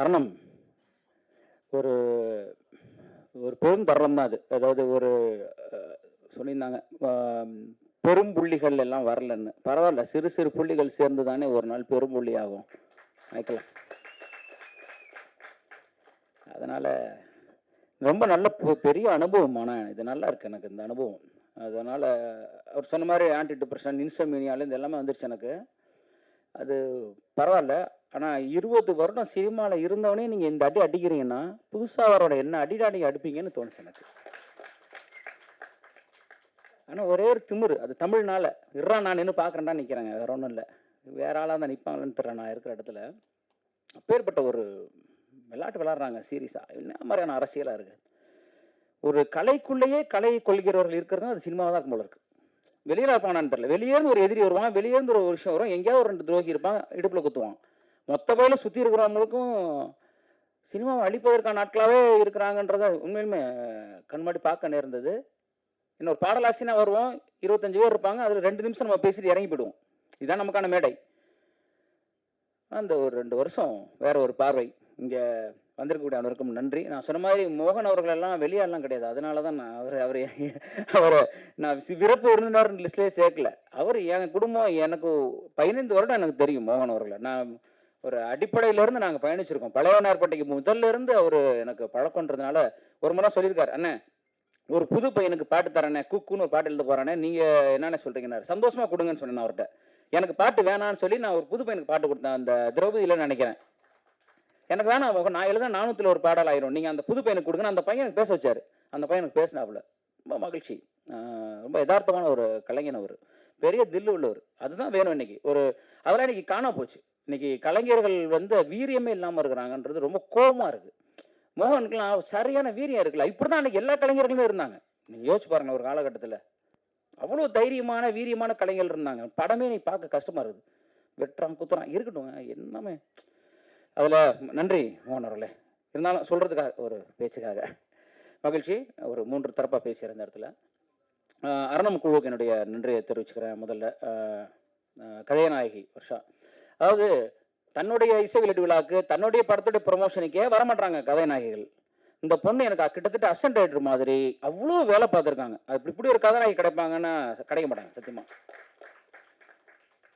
அரணம். ஒரு ஒரு பெரும் தரணம் தான் அது. அதாவது ஒரு சொல்லியிருந்தாங்க பெரும் புள்ளிகள் எல்லாம் வரலன்னு. பரவாயில்ல சிறு சிறு புள்ளிகள் சேர்ந்து தானே ஒரு நாள் பெரும் புள்ளி ஆகும். வைக்கலாம் அதனால் ரொம்ப நல்ல பெரிய பெரிய அனுபவமான இது நல்லா இருக்குது எனக்கு இந்த அனுபவம். அதனால் அவர் சொன்ன மாதிரி ஆன்டி டிப்ரெஷன் இன்சமீனியால இது எல்லாமே வந்துருச்சு எனக்கு. அது பரவாயில்ல. ஆனால் இருபது வருடம் சினிமாவில் இருந்தவனே நீங்கள் இந்த அடி அடிக்கிறீங்கன்னா புதுசாக அவரோட என்ன அடிடா நீங்கள் அடிப்பீங்கன்னு தோணுச்சு எனக்கு. ஆனால் ஒரே ஒரு திமிரு அது தமிழ்னால. இறா நான் நின்று பார்க்குறேன்டா நிற்கிறேங்க வேற ஒன்றும் இல்லை. வேற ஆளாக தான் நிற்பாங்களேன்னு தெரியல நான் இருக்கிற இடத்துல. அப்பேற்பட்ட ஒரு விளையாட்டு விளாட்றாங்க சீரியஸாக என்ன மாதிரியான அரசியலாக இருக்குது ஒரு கலைக்குள்ளேயே கலை கொள்கிறவர்கள் இருக்கிறது அது சினிமாவாக தான் இருக்கும் போல இருக்குது வெளியில் இருப்பானான்னு தெரியல. வெளியேருந்து ஒரு எதிரி வருவான் வெளியேருந்து ஒரு விஷயம் வரும் எங்கேயாவது ஒரு ரெண்டு துரோகி இருப்பான் இடுப்பில் குத்துவான். மொத்த பயில சுற்றி இருக்கிறவங்களுக்கும் சினிமாவை அழிப்பதற்கான நாட்களாகவே இருக்கிறாங்கன்றத உண்மையிலுமே கண்மாடி பார்க்க நேர்ந்தது. இன்னொரு பாடலாசினா வருவோம் இருபத்தஞ்சு பேர் இருப்பாங்க அதில் ரெண்டு நிமிஷம் நம்ம பேசிட்டு இறங்கி போயிடுவோம். இதுதான் நமக்கான மேடை. அந்த ஒரு ரெண்டு வருஷம் வேற ஒரு பார்வை. இங்கே வந்திருக்கக்கூடிய அனைவருக்கும் நன்றி. நான் சொன்ன மாதிரி மோகன் அவர்களெல்லாம் வெளியாடலாம் கிடையாது. அதனால தான் நான் அவர் அவர் அவரை நான் சி- விருப்ப விருந்தினர் லிஸ்ட்லேயே சேர்க்கல. அவர் என் குடும்பம் எனக்கு பதினைந்து வருடம் எனக்கு தெரியும் மோகன் அவர்களை. நான் ஒரு அடிப்படையிலேருந்து நாங்கள் பயணிச்சிருக்கோம். பழையவனார்பேட்டைக்கு முதல்ல இருந்து அவர் எனக்கு பழக்கன்றதுனால ஒரு முறை சொல்லியிருக்காரு அண்ணே ஒரு புது பையனுக்கு பாட்டு தரேனே குக்குன்னு ஒரு பாட்டு எழுத போகிறானே நீங்கள் என்னென்ன சொல்கிறீங்கன்னாரு சந்தோஷமாக கொடுங்கன்னு சொன்னேன் அவர்கிட்ட. எனக்கு பாட்டு வேணான்னு சொல்லி நான் ஒரு புது பையனுக்கு பாட்டு கொடுத்தேன். அந்த திரௌபதியில் நினைக்கிறேன். எனக்கு வேணாம் நான் எழுத நானூற்றில் ஒரு பாடல் ஆயிரும். நீங்கள் அந்த புது பையனுக்கு கொடுங்க அந்த பையன் எனக்கு பேச வச்சாரு. அந்த பையனுக்கு பேசினாப்புல. ரொம்ப மகிழ்ச்சி. ரொம்ப யதார்த்தமான ஒரு கலைஞன் அவர். பெரிய தில்லு உள்ளவர். அதுதான் வேணும் இன்னைக்கு. ஒரு அதெல்லாம் இன்னைக்கு காணாம போச்சு. இன்னைக்கு கலைஞர்கள் வந்து வீரியமே இல்லாமல் இருக்கிறாங்கன்றது ரொம்ப கோபமாக இருக்குது மோகனுக்குலாம் சரியான வீரியம் இருக்குல்ல. இப்படி தான் அன்றைக்கி எல்லா கலைஞர்களுமே இருந்தாங்க. நீங்கள் யோசிச்சு பாருங்க ஒரு காலகட்டத்தில். அவ்வளோ தைரியமான வீரியமான கலைஞர்கள் இருந்தாங்க. படமே நீ பார்க்க கஷ்டமாக இருக்குது. வெட்டுறான் குத்துறான். இருக்கட்டும் என்னமே. அதில் நன்றி மோகனர்களே இருந்தாலும் சொல்கிறதுக்காக ஒரு பேச்சுக்காக. மகிழ்ச்சி ஒரு மூன்று தரப்பாக பேசுகிற இந்த இடத்துல. அரணம் குழுவுக்கு என்னுடைய நன்றியை தெரிவிச்சுக்கிறேன் முதல்ல. கலையநாயகி கதைநாயகி வருஷா. அதாவது தன்னுடைய இசை வெளியீட்டு விழாக்கு தன்னுடைய படத்துடைய ப்ரொமோஷனுக்கே வரமாட்டாங்க கதாநாயகிகள் இந்த பொண்ணு எனக்கு கிட்டத்தட்ட அசன்ட் ரைட்டர் மாதிரி அவ்வளோ வேலை பார்த்துருக்காங்க. அது இப்படி இப்படி ஒரு கதாநாயகி கிடைப்பாங்கன்னா கிடைக்க மாட்டாங்க சத்தியமாக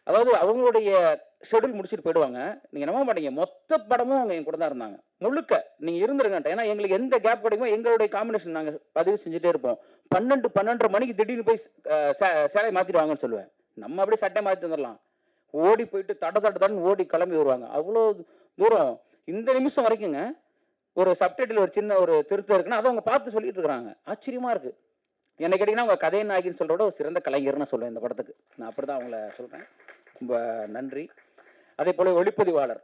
அதாவது அவங்களுடைய ஷெட்யூல் முடிச்சுட்டு போயிடுவாங்க. நீங்கள் நம்ப மாட்டீங்க மொத்த படமும் அவங்க என் கூட தான் இருந்தாங்க. முழுக்க. நீங்கள் இருந்துருங்கன்ட்ட ஏன்னா எங்களுக்கு எந்த கேப் கிடைக்குமோ எங்களுடைய காம்பினேஷன் நாங்கள் பதிவு செஞ்சுட்டே இருப்போம். பன்னெண்டு பன்னெண்டரை மணிக்கு திடீர்னு போய் சே- சேலை மாற்றிடுவாங்கன்னு சொல்லுவேன். நம்ம அப்படியே சட்டை மாற்றி வந்துடலாம். ஓடி போயிட்டு தட தட தடன்னு ஓடி கிளம்பி வருவாங்க. அவ்வளோ தூரம். இந்த நிமிஷம் வரைக்குங்க ஒரு சப்டைட்டில் ஒரு சின்ன ஒரு திருத்தம் இருக்குன்னா அதை அவங்க பார்த்து சொல்லிட்டு இருக்கிறாங்க. ஆச்சரியமாக இருக்குது என்னை கேட்டிங்கன்னா அவங்க கதை நாயகின்னு சொல்கிறோட ஒரு சிறந்த கலைஞர்னு சொல்லுவேன் இந்த படத்துக்கு. நான் அப்படி தான் அவங்கள சொல்கிறேன் ரொம்ப நன்றி. அதே போல் ஒளிப்பதிவாளர்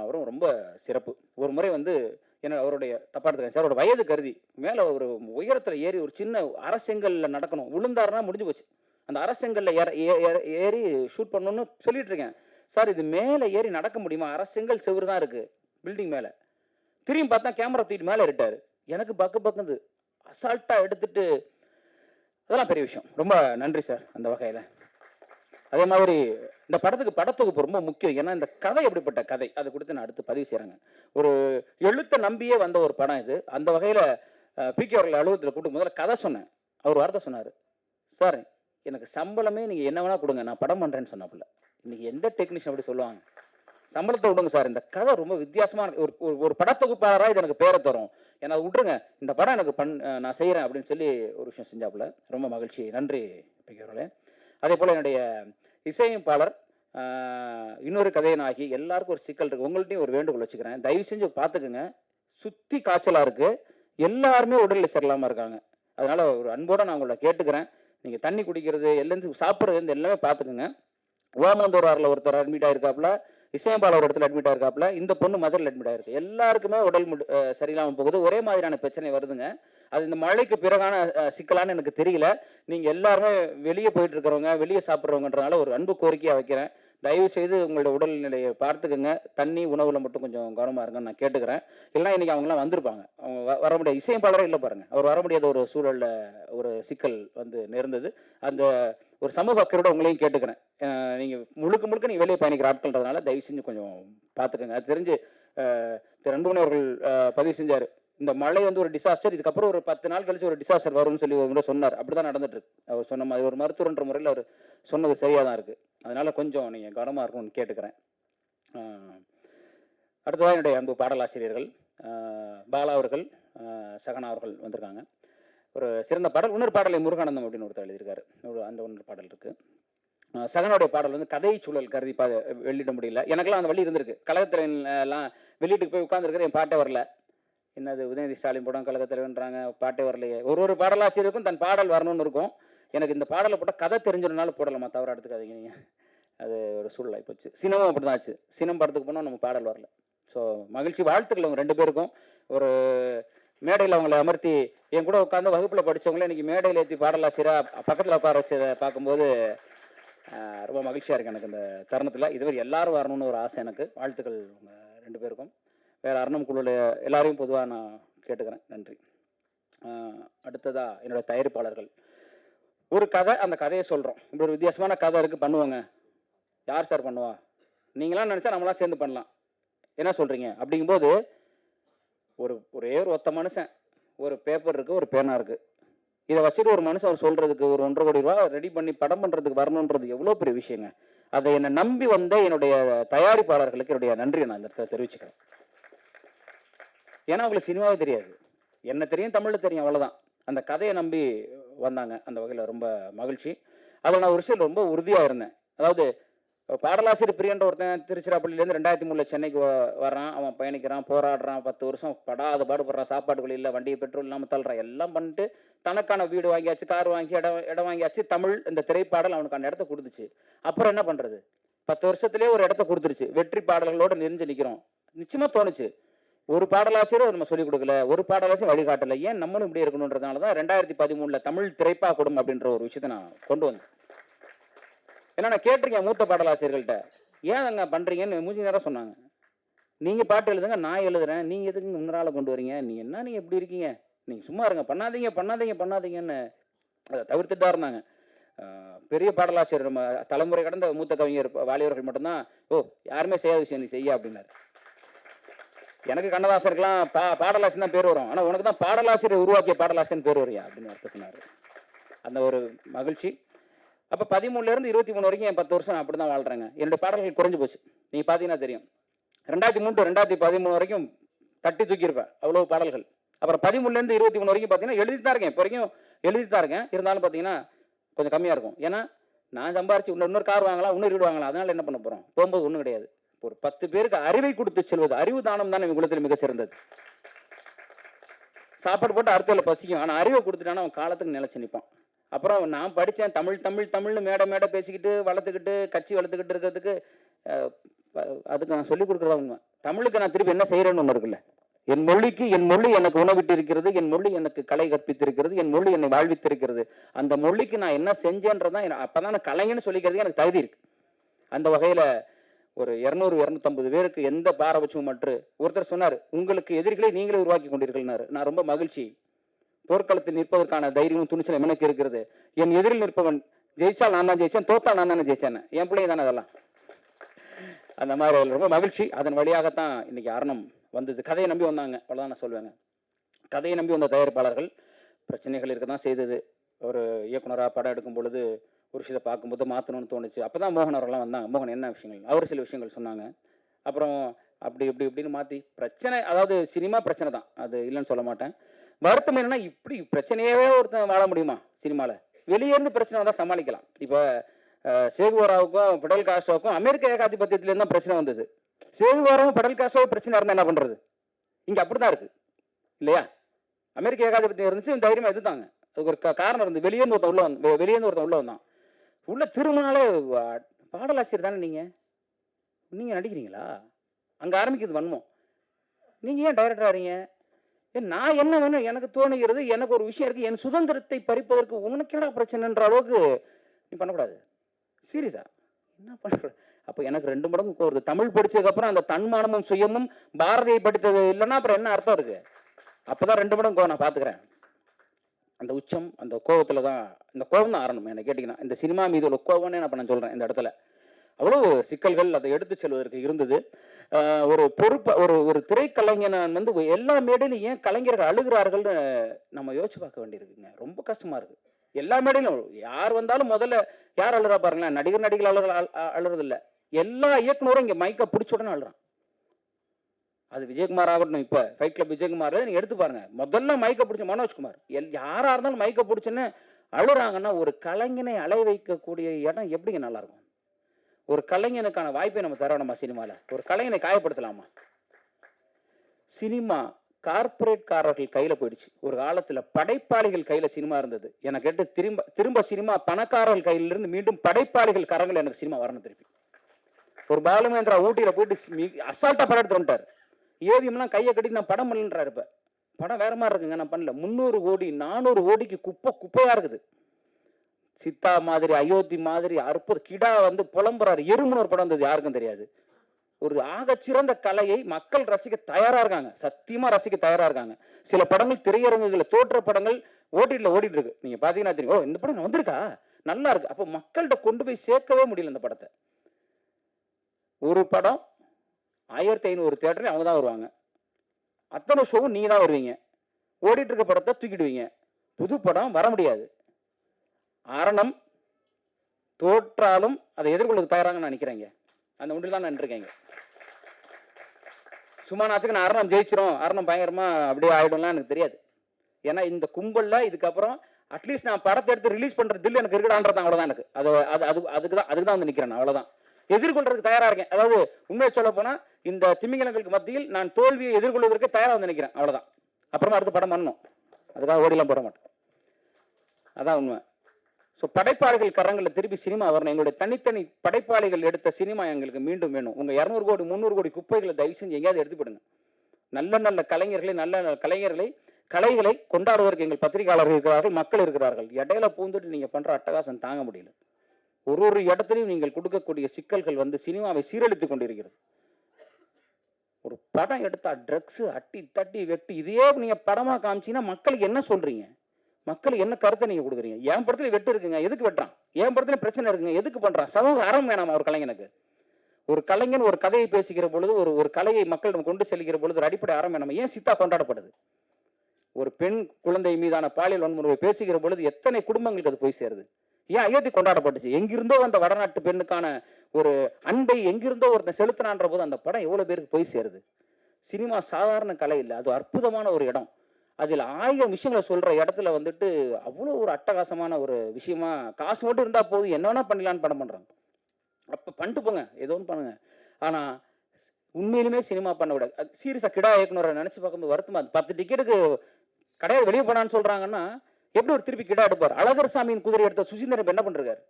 அவரும் ரொம்ப சிறப்பு. ஒரு முறை வந்து என்ன அவருடைய தப்பா எடுத்துக்கேன் சார் அவரோட வயது கருதி மேலே ஒரு உயரத்தில் ஏறி ஒரு சின்ன அரசெங்கல்ல நடக்கணும் விழுந்தாருன்னா முடிஞ்சு போச்சு. அந்த அரசெங்கல்ல ஏற ஏற- ஏறி ஷூட் பண்ணணும்னு சொல்லிட்டு இருக்கேன். சார் இது மேலே ஏறி நடக்க முடியுமா? அரசெங்கல் செவ்வறு தான் இருக்குது பில்டிங் மேலே. திரும்பி பார்த்தா கேமரா தூக்கிட்டு மேலே இருட்டார் எனக்கு பக்கு பக்குந்து அசால்ட்டாக எடுத்துட்டு அதெல்லாம் பெரிய விஷயம். ரொம்ப நன்றி சார் அந்த வகையில். அதே மாதிரி இந்த படத்துக்கு படத்தொகுப்பு ரொம்ப முக்கியம். ஏன்னா இந்த கதை எப்படிப்பட்ட கதை? அதை கொடுத்து நான் அடுத்து பதிவு செய்கிறேங்க ஒரு எழுத்தை நம்பியே வந்த ஒரு படம் இது. அந்த வகையில் பிகே அவர்கள் அலுவலகத்தில் கூப்பிட்டு முதல்ல கதை சொன்னேன். அவர் வார்த்தை சொன்னார். சார் எனக்கு சம்பளமே நீங்கள் என்ன வேணால் கொடுங்க. நான் படம் பண்ணுறேன்னு சொன்னாப்புல. இன்றைக்கி எந்த டெக்னீஷியன் அப்படி சொல்லுவாங்க? சம்பளத்தை விடுங்க சார். இந்த கதை ரொம்ப வித்தியாசமான ஒரு ஒரு- ஒரு படத்தொகுப்பாளராக இது எனக்கு பேரை தரும். ஏன்னா விட்ருங்க விட்டுருங்க. இந்த படம் எனக்கு பண் நான் செய்கிறேன் அப்படின்னு சொல்லி ஒரு விஷயம் செஞ்சாப்புல. ரொம்ப மகிழ்ச்சி. நன்றி பிகே அவர்களே. அதே போல் என்னுடைய இசையமைப்பாளர் இன்னொரு கதையனாகி எல்லாருக்கும் ஒரு சிக்கல் இருக்குது உங்கள்ட்டையும் ஒரு வேண்டுகோள் வச்சுக்கிறேன். தயவு செஞ்சு பார்த்துக்குங்க. சுற்றி காய்ச்சலாக இருக்குது எல்லாருமே உடல்நிலை சரியில்லாமல் இருக்காங்க. அதனால் ஒரு அன்போடு நான் உங்களை கேட்டுக்கிறேன். நீங்கள் தண்ணி குடிக்கிறது எல்லேருந்து சாப்பிட்றது எல்லாமே பார்த்துக்குங்க. ஓமந்தூராரில் ஒருத்தர் அட்மிட் ஆகிருக்காப்புல இசையம்பாளர் ஒரு இடத்துல அட்மிட் ஆயிருக்காப்புல இந்த பொண்ணு மதுரையில் அட்மிட் ஆயிருக்கு. எல்லாருக்குமே உடல் முடி- சரியில்லாமல் போகுது. ஒரே மாதிரியான பிரச்சனை வருதுங்க. அது இந்த மழைக்கு பிறகான சிக்கலான்னு எனக்கு தெரியல. நீங்கள் எல்லாருமே வெளியே போயிட்டு இருக்கிறவங்க வெளியே சாப்பிட்றவங்கன்றனால ஒரு அன்பு கோரிக்கையாக வைக்கிறேன். தயவு செய்து உங்களோட உடல்நிலையை பார்த்துக்கோங்க. தண்ணி உணவுல மட்டும் கொஞ்சம் கவனமாக இருங்கன்னு நான் கேட்டுக்கிறேன். இல்லைன்னா இன்னைக்கு அவங்களாம் வந்திருப்பாங்க. அவங்க வ- வர முடியாது. இசையமைப்பாளரே இல்லை பாருங்க. அவர் வர முடியாத ஒரு சூழல்ல ஒரு சிக்கல் வந்து நேர்ந்தது. அந்த ஒரு சமூக அக்கறையோட உங்களையும் கேட்டுக்கிறேன். நீங்கள் நீங்க முழுக்க முழுக்க நீங்கள் வெளியே பயணிக்கிற ஆட்கள்ன்றதுனால தயவு செஞ்சு கொஞ்சம் பார்த்துக்கோங்க. அது தெரிஞ்சு அஹ், திரு அன்புமணி அவர்கள் பதிவு செஞ்சார். இந்த மழை வந்து ஒரு டிசாஸ்டர் இதுக்கப்புறம் ஒரு பத்து நாள் கழிச்சு ஒரு டிசாஸ்டர் வரும்னு சொல்லி ஒரு முறை சொன்னார். அப்படி தான் நடந்துட்டு இருக்கு. அவர் சொன்ன மாதிரி ஒரு மருத்துவன்ற முறையில் அவர் சொன்னது சரியாக தான் இருக்குது அதனால கொஞ்சம் நீங்கள் கவனமாக இருக்கணும்னு கேட்டுக்கிறேன். அஹ், அடுத்ததாக என்னுடைய அன்பு பாடலாசிரியர்கள் பாலா அவர்கள் சகனா அவர்கள் வந்திருக்காங்க. ஒரு சிறந்த பாடல் இன்னொரு பாடலை முருகானந்தம் அப்படின்னு ஒருத்தர் எழுதியிருக்காரு. ஒரு அந்த ஒன்று பாடல் இருக்கு. சகனோடைய சகனுடைய பாடல் வந்து கதை சூழல் கருதி பா வெளியிட முடியல. எனக்கெல்லாம் அந்த வழி இருந்திருக்கு. கழகத்திலாம் வெளியீட்டுக்கு போய் உட்காந்துருக்கிற என் பாட்டே வரல. என்னது உதயநிதி ஸ்டாலின் படம் கழகத்திலன்றாங்க பாட்டே வரலையே. ஒரு ஒரு பாடலாசிரியருக்கும் தன் பாடல் வரணும்னு இருக்கும். எனக்கு இந்த பாடலை போட்டால் கதை தெரிஞ்சிடனால போடலாமா? தவறு எடுத்துக்காதீங்க நீங்கள் அது ஒரு சூழலாகி போச்சு சினமும் அப்படி தான் ஆச்சு. சினம் படத்துக்கு போனால் நம்ம பாடல் வரல. ஸோ மகிழ்ச்சி வாழ்த்துக்கள் அவங்க ரெண்டு பேருக்கும். ஒரு மேடையில் அவங்கள அமர்த்தி என் கூட உட்காந்து வகுப்பில் படித்தவங்களே இன்றைக்கி மேடையில் ஏற்றி பாடலாசிரியராக பக்கத்தில் உட்கார வச்சதை பார்க்கும்போது ரொம்ப மகிழ்ச்சியாக இருக்குது எனக்கு இந்த தருணத்தில். இதுவரை எல்லாரும் வரணும்னு ஒரு ஆசை எனக்கு. வாழ்த்துக்கள் ரெண்டு பேருக்கும். வேறு அருணம் குழுவில் எல்லாரையும் பொதுவாக நான் கேட்டுக்கிறேன். நன்றி. அடுத்ததாக என்னோட தயாரிப்பாளர்கள். ஒரு கதை அந்த கதையை சொல்கிறோம் இப்படி ஒரு வித்தியாசமான கதை இருக்குது பண்ணுவாங்க. யார் சார் பண்ணுவா? நீங்களாம் நினச்சா நம்மளாம் சேர்ந்து பண்ணலாம். என்ன சொல்கிறீங்க அப்படிங்கும்போது ஒரு ஒரே ஒரு ஒத்த மனுஷன் ஒரு பேப்பர் இருக்குது ஒரு பேனா இருக்குது இதை வச்சுட்டு ஒரு மனுஷன் அவர் சொல்கிறதுக்கு ஒரு ஒன்றரை கோடி ரூபா ரெடி பண்ணி படம் பண்ணுறதுக்கு வரணுன்றது எவ்வளோ பெரிய விஷயங்க. அதை என்னை நம்பி வந்த என்னுடைய தயாரிப்பாளர்களுக்கு என்னுடைய நன்றியை நான் இந்த இடத்துல தெரிவிச்சுக்கிறேன். ஏன்னா அவங்களுக்கு சினிமாவே தெரியாது. என்ன தெரியும் தமிழில் தெரியும் அவ்வளோதான் அந்த கதையை நம்பி வந்தாங்க. அந்த வகையில் ரொம்ப மகிழ்ச்சி. அதில் நான் ஒரு சில ரொம்ப உறுதியாக இருந்தேன். அதாவது பாடலாசிரியர் பிரியன்ற ஒருத்தன் திருச்சிராப்பள்ளியிலேருந்து ரெண்டாயிரத்தி மூணில் சென்னைக்கு வரான் வர்றான். அவன் பயணிக்கிறான் போராடுறான். பத்து வருஷம் படாத பாடுபடுறான். சாப்பாடு இல்லை வண்டியை பெட்ரோல் இல்லாமல் தள்ளுறான். எல்லாம் பண்ணிட்டு தனக்கான வீடு வாங்கியாச்சு கார் வாங்கி இடம் இடம் வாங்கியாச்சு. தமிழ் இந்த திரைப்பாடல் அவனுக்கான இடத்த கொடுத்துச்சு. அப்புறம் என்ன பண்ணுறது பத்து வருஷத்துலேயே ஒரு இடத்த கொடுத்துருச்சு. வெற்றி பாடல்களோடு நெறிஞ்சு நிற்கிறோம் நிச்சயமாக தோணுச்சு. ஒரு பாடலாசிரியர் நம்ம சொல்லிக் கொடுக்கல. ஒரு பாடலாசிரியர் வழிகாட்டல. ஏன் நம்மளும் இப்படி இருக்கணுன்றதுனால தான் ரெண்டாயிரத்தி பதிமூணுல தமிழ் திரைப்பா குடும் அப்படின்ற ஒரு விஷயத்தை நான் கொண்டு வந்தேன். ஏன்னா நான் கேட்டிருக்கேன் மூத்த பாடலாசிரியர்கள்ட்ட. ஏன் அங்கே பண்ணுறீங்கன்னு மூஞ்சி நேரம் சொன்னாங்க. நீங்கள் பாட்டு எழுதுங்க நான் எழுதுறேன். நீங்கள் எதுக்கு முன்னால் கொண்டு வரீங்க? நீங்கள் என்ன நீங்கள் எப்படி இருக்கீங்க? நீங்கள் சும்மா இருங்க பண்ணாதீங்க பண்ணாதீங்க பண்ணாதீங்கன்னு அதை தவிர்த்துட்டா இருந்தாங்க. பெரிய பாடலாசிரியர் நம்ம தலைமுறை கடந்த மூத்த கவிஞர் வாலியவர்கள் மட்டும்தான் ஓ யாருமே செய்யாத விஷயம் நீ செய்ய அப்படின்னாரு. எனக்கு கண்ணதாசருக்கெல்லாம் பா பாடலாசன் தான் பேர் வரும். ஆனால் உனக்கு தான் பாடலாசிரியர் உருவாக்கிய பாடலாசன் பேர் வரையா? அப்படின்னு அர்த்தம் சொன்னார் அந்த ஒரு மகிழ்ச்சி. அப்போ பதிமூணுலேருந்து இருபத்தி மூணு வரைக்கும் என் பத்து வருஷம் நான் அப்படி தான் வாழ்கிறேங்க என்னுடைய பாடல்கள் குறைஞ்சு போச்சு. நீங்கள் பார்த்தீங்கன்னா தெரியும். ரெண்டாயிரத்தி மூணு டு ரெண்டாயிரத்தி பதிமூணு வரைக்கும் தட்டி தூக்கியிருப்பேன் அவ்வளோ பாடல்கள். அப்புறம் பதிமூணுலேருந்து இருபத்தி மூணு வரைக்கும் பார்த்தீங்கன்னா எழுதி தான் இருக்கேன். இப்போ வரைக்கும் எழுதி தான் இருக்கேன். இருந்தாலும் பார்த்தீங்கன்னா கொஞ்சம் கம்மியாக இருக்கும். ஏன்னா நான் சம்பாரிச்சு இன்னொரு கார் வாங்கலாம் இன்னொரு வீடு வாங்கலாம். அதனால் என்ன பண்ண போகிறோம் போகும்போது ஒன்றும் கிடையாது. ஒரு பத்து பேருக்கு அறிவை கொடுத்து செல்வது அறிவு தானம் தான் இவங்க குலத்தில் மிக சிறந்தது. சாப்பாடு போட்டு அடுத்தல பசிக்கும். ஆனால் அறிவை கொடுத்துட்டானா அவன் காலத்துக்கு நிலைச்சு நிற்பான் அப்புறம் நான் படித்தேன் தமிழ் தமிழ் தமிழ்னு மேடை மேடை பேசிக்கிட்டு வளர்த்துக்கிட்டு கட்சி வளர்த்துக்கிட்டு இருக்கிறதுக்கு அதுக்கு நான் சொல்லிக் கொடுக்குறதா உண்மை. தமிழுக்கு நான் திருப்பி என்ன செய்கிறேன்னு ஒன்று இருக்குல்ல. என் மொழிக்கு என் மொழி எனக்கு உணவிட்டு இருக்கிறது என் மொழி எனக்கு கலை கற்பித்திருக்கிறது என் மொழி என்னை வாழ்வித்திருக்கிறது. அந்த மொழிக்கு நான் என்ன செஞ்சேன்றதான் எனக்கு அப்பதான் நான் கலைஞன்னு சொல்லிக்கிறதுக்கு எனக்கு தகுதி இருக்கு. அந்த வகையில் ஒரு இரநூறு இரநூத்தம்பது பேருக்கு எந்த பாரபட்சமும் மற்று ஒருத்தர் சொன்னார் உங்களுக்கு எதிரிகளை நீங்களே உருவாக்கி கொண்டீர்கள்னாரு. நான் ரொம்ப மகிழ்ச்சி. போர்க்களத்தில் நிற்பதற்கான தைரியமும் துணிச்சலும் எனக்கு இருக்கிறது. என் எதிரில் நிற்பவன் ஜெயிச்சால் நான் தான் ஜெயிச்சேன் தோத்தால் நான் தானே ஜெயிச்சேன் என் பிள்ளைங்க தானே அதெல்லாம். அந்த மாதிரி ரொம்ப மகிழ்ச்சி. அதன் வழியாகத்தான் இன்னைக்கு அரணம் வந்தது. கதையை நம்பி வந்தாங்க. அவ்வளோதான் நான் சொல்லுவேங்க. கதையை நம்பி வந்த தயாரிப்பாளர்கள் பிரச்சனைகள் இருக்க தான் செய்தது. ஒரு இயக்குனராக படம் எடுக்கும் பொழுது ஒரு விஷயத்தை பார்க்கும்போது மாற்றணும்னு தோணுச்சு. அப்போ தான் மோகன் அவர்கள்லாம் வந்தாங்க. மோகன் என்ன விஷயங்கள்? அவர் சில விஷயங்கள் சொன்னாங்க. அப்புறம் அப்படி இப்படி இப்படின்னு மாற்றி பிரச்சனை அதாவது சினிமா பிரச்சனை தான். அது இல்லைன்னு சொல்ல மாட்டேன். வருத்தம் என்னன்னா இப்படி பிரச்சனையவே ஒருத்தன் வாழ முடியுமா சினிமாவில் வெளியே இருந்து பிரச்சனை வந்தால் சமாளிக்கலாம். இப்போ சேகுவராவுக்கும் பிடல் காஸ்டோவுக்கும் அமெரிக்க ஏகாதிபத்தியத்துலேருந்து தான் பிரச்சனை வந்தது. சேகுவராவும் பிடல் காஸ்டோவும் பிரச்சனை இருந்தால் என்ன பண்ணுறது இங்கே அப்படி தான் இருக்குது இல்லையா? அமெரிக்க ஏகாதிபத்தியம் இருந்துச்சு தைரியமாக எதுதாங்க அதுக்கு ஒரு காரணம் இருந்து வெளியேருந்து ஒருத்தன் உள்ள வந்து வெளியேந்து ஒருத்தன் உள்ள வந்தான். உள்ள திரும்பினாலே பாடலாசிரியர் தானே நீங்கள் நீங்கள் நடிக்கிறீங்களா? அங்கே ஆரம்பிக்குது வன்மம். நீங்கள் ஏன் டைரக்டர் ஆறீங்க ஏன் நான் என்ன வேணும்? எனக்கு தோணுகிறது எனக்கு ஒரு விஷயம் இருக்குது என் சுதந்திரத்தை பறிப்பதற்கு உனக்கு என்ன பிரச்சனைன்ற அளவுக்கு நீ பண்ணக்கூடாது. சீரியஸா? என்ன பண்ணக்கூடாது? அப்போ எனக்கு ரெண்டு மடங்கு போகிறது தமிழ் படித்ததுக்கப்புறம் அந்த தன்மானமும் சுயமும் பாரதியை படித்தது இல்லைன்னா அப்புறம் என்ன அர்த்தம் இருக்குது அப்போ தான் ரெண்டு மடங்கு நான் பார்த்துக்கிறேன். அந்த உச்சம் அந்த கோவத்தில் தான் இந்த கோபம் தான் ஆரம்பம். என்ன கேட்டிங்கன்னா இந்த சினிமா மீது உள்ள கோவம்னே நான் இப்ப நான் சொல்கிறேன் இந்த இடத்துல. அவ்வளோ சிக்கல்கள் அதை எடுத்து செல்வதற்கு இருந்தது. ஒரு பொறுப்பை ஒரு ஒரு திரைக்கலைஞன் வந்து எல்லா மேடையிலும் ஏன் கலைஞர்கள் அழுகிறார்கள்னு நம்ம யோசிச்சு பார்க்க வேண்டியிருக்குங்க. ரொம்ப கஷ்டமாக இருக்குது எல்லா மேடையிலும் யார் வந்தாலும் முதல்ல யார் அழுறா பாருங்களேன் நடிகர் நடிகர் அழுற அழுறது எல்லா இயக்குனரும் இங்கே மைக்கை பிடிச்ச உடனே அழுறான். அது விஜயகுமார் ஆகட்டும் இப்போ ஃபைட் கிளப் விஜயகுமார் நீங்கள் எடுத்து பாருங்க. முதல்ல மைக்கை பிடிச்ச மனோஜ்குமார். எல் யாராக இருந்தாலும் மைக்கை பிடிச்சுன்னு அழுறாங்கன்னா ஒரு கலைஞனை அலை வைக்கக்கூடிய இடம் எப்படிங்க நல்லாயிருக்கும்? ஒரு கலைஞனுக்கான வாய்ப்பை நம்ம தரணுமா சினிமாவில் ஒரு கலைஞனை காயப்படுத்தலாமா? சினிமா கார்ப்பரேட்காரர்கள் கையில் போயிடுச்சு. ஒரு காலத்தில் படைப்பாளிகள் கையில் சினிமா இருந்தது. எனக்கு கேட்டு திரும்ப திரும்ப சினிமா பணக்காரர்கள் கையிலிருந்து மீண்டும் படைப்பாளிகள் கரங்கள் எனக்கு சினிமா வரணும் திருப்பி. ஒரு பாலுமேந்திரா ஊட்டியில் போயிட்டு அசால்ட்டாக படம் எடுத்து வந்துட்டார். ஏவிஎம்லாம் கையை கட்டி நான் படம் பண்ணலன்றாரு இப்போ. படம் வேற மாதிரி இருக்குங்க நான் பண்ணல. முந்நூறு கோடி நானூறு கோடிக்கு குப்பை குப்பையாக இருக்குது. சித்தா மாதிரி அயோத்தி மாதிரி அற்புத கிடா வந்து புலம்புறாரு. எறும்புன்னு ஒரு படம் வந்தது யாருக்கும் தெரியாது. ஒரு ஆகச்சிறந்த கலையை மக்கள் ரசிக்க தயாராக இருக்காங்க. சத்தியமாக ரசிக்க தயாராக இருக்காங்க. சில படங்கள் திரையரங்குகளில் தோற்ற படங்கள் ஓட்டிட்டில் ஓடிட்டு இருக்கு. நீங்கள் பார்த்தீங்கன்னா தெரியும் ஓ இந்த படம் வந்திருக்கா? நல்லா இருக்கு. அப்போ மக்கள்கிட்ட கொண்டு போய் சேர்க்கவே முடியல இந்த படத்தை. ஒரு படம் ஆயிரத்தி ஐநூறு தேட்டரில் அவங்க தான் வருவாங்க. அத்தனை ஷோவும் நீங்கள் தான் வருவீங்க. ஓடிட்டு இருக்க படத்தை தூக்கிடுவீங்க. புது படம் வர முடியாது. அரணம் தோற்றாலும் அதை எதிர்கொள்ள தயாராங்கன்னு நினைக்கிறேங்க. அந்த ஒன்றில் தான் நான் நின்றுருக்கேங்க. சும்மா நாச்சுக்கு நான் அரணம் ஜெயிச்சிரும் அரணம் பயங்கரமாக அப்படியே ஆகிடும்லாம் எனக்கு தெரியாது. ஏன்னா இந்த கும்பலில் இதுக்கப்புறம் அட்லீஸ்ட் நான் படத்தை எடுத்து ரிலீஸ் பண்ணுற தில் எனக்கு இருக்கடான்றது அவ்வளோதான் எனக்கு. அது அது அது அதுக்கு தான் அதுக்கு தான் வந்து நிற்கிறேன் நான், எதிர்கொள்றதுக்கு தயாராக இருக்கேன். அதாவது உண்மையை சொல்ல போனால் இந்த திமிங்கலங்களுக்கு மத்தியில் நான் தோல்வியை எதிர்கொள்வதற்கு தயாராக வந்து நினைக்கிறேன். அவ்வளோதான் அப்புறமா அடுத்து படம் பண்ணணும் அதுக்காக ஓடிலாம் போட மாட்டேன். அதான் உண்மை. ஸோ படைப்பாளிகள் கரங்களில் திருப்பி சினிமா வரணும். எங்களுடைய தனித்தனி படைப்பாளிகள் எடுத்த சினிமா எங்களுக்கு மீண்டும் வேணும். உங்கள் இரநூறு கோடி முந்நூறு கோடி குப்பைகளை தயவு செஞ்சு எங்கேயாவது எடுத்து போடுங்க. நல்ல நல்ல கலைஞர்களை நல்ல நல்ல கலைஞர்களை கலைகளை கொண்டாடுவதற்கு எங்கள் பத்திரிகையாளர்கள் இருக்கிறார்கள் மக்கள் இருக்கிறார்கள். இடையில பூந்துட்டு நீங்கள் பண்ணுற அட்டகாசம் தாங்க முடியல. ஒரு ஒரு இடத்துலையும் நீங்கள் கொடுக்கக்கூடிய சிக்கல்கள் வந்து சினிமாவை சீரழித்துக் கொண்டிருக்கிறது. ஒரு படம் எடுத்தா ட்ரக்ஸு அட்டி தட்டி வெட்டி இதே நீங்கள் படமாக காமிச்சீங்கன்னா மக்களுக்கு என்ன சொல்கிறீங்க மக்களுக்கு என்ன கருத்தை நீங்கள் கொடுக்குறீங்க? என் படத்துல வெட்டு இருக்குங்க எதுக்கு வெட்டுறான்? என் படத்துல பிரச்சனை இருக்குங்க எதுக்கு பண்ணுறான் சமூக அறம் வேணாமா ஒரு கலைஞனுக்கு? ஒரு கலைஞன் ஒரு கதையை பேசுகிற பொழுது ஒரு ஒரு கலையை மக்களிடம் கொண்டு செல்கிற பொழுது ஒரு அடிப்படை அறம் வேணாமா? ஏன் சித்தா கொண்டாடப்படுது? ஒரு பெண் குழந்தை மீதான பாலியல் வன்முறை பேசுகிற பொழுது எத்தனை குடும்பங்களுக்கு அது போய் சேருது? ஏன் அயோத்தி கொண்டாடப்பட்டுச்சு? எங்கிருந்தோ அந்த வடநாட்டு பெண்ணுக்கான ஒரு அன்பை எங்கிருந்தோ ஒருத்தன் செலுத்தினான்ற போது அந்த படம் எவ்வளோ பேருக்கு போய் சேருது? சினிமா சாதாரண கலை இல்லை அது அற்புதமான ஒரு இடம். அதில் ஆயிரம் விஷயங்களை சொல்கிற இடத்துல வந்துட்டு அவ்வளோ ஒரு அட்டகாசமான ஒரு விஷயமா காசு மட்டும் இருந்தால் போதும் என்ன வேணால் பண்ணலான்னு படம் பண்ணுறாங்க அப்போ பண்ணிட்டு போங்க ஏதோ ஒன்று பண்ணுங்கள் ஆனால் உண்மையிலுமே சினிமா பண்ண விட சீரியஸாக கிடா இயக்குனரை நினச்சி பார்க்கும்போது வருத்தமா பத்து டிக்கெட்டுக்கு கிடையாது வெளியே போனான்னு சொல்கிறாங்கன்னா எப்படி ஒரு திருப்பி கிடா எடுப்பார் அழகர் சாமியின் குதிரை எடுத்த சுசீந்திரன் என்ன பண்றாரு?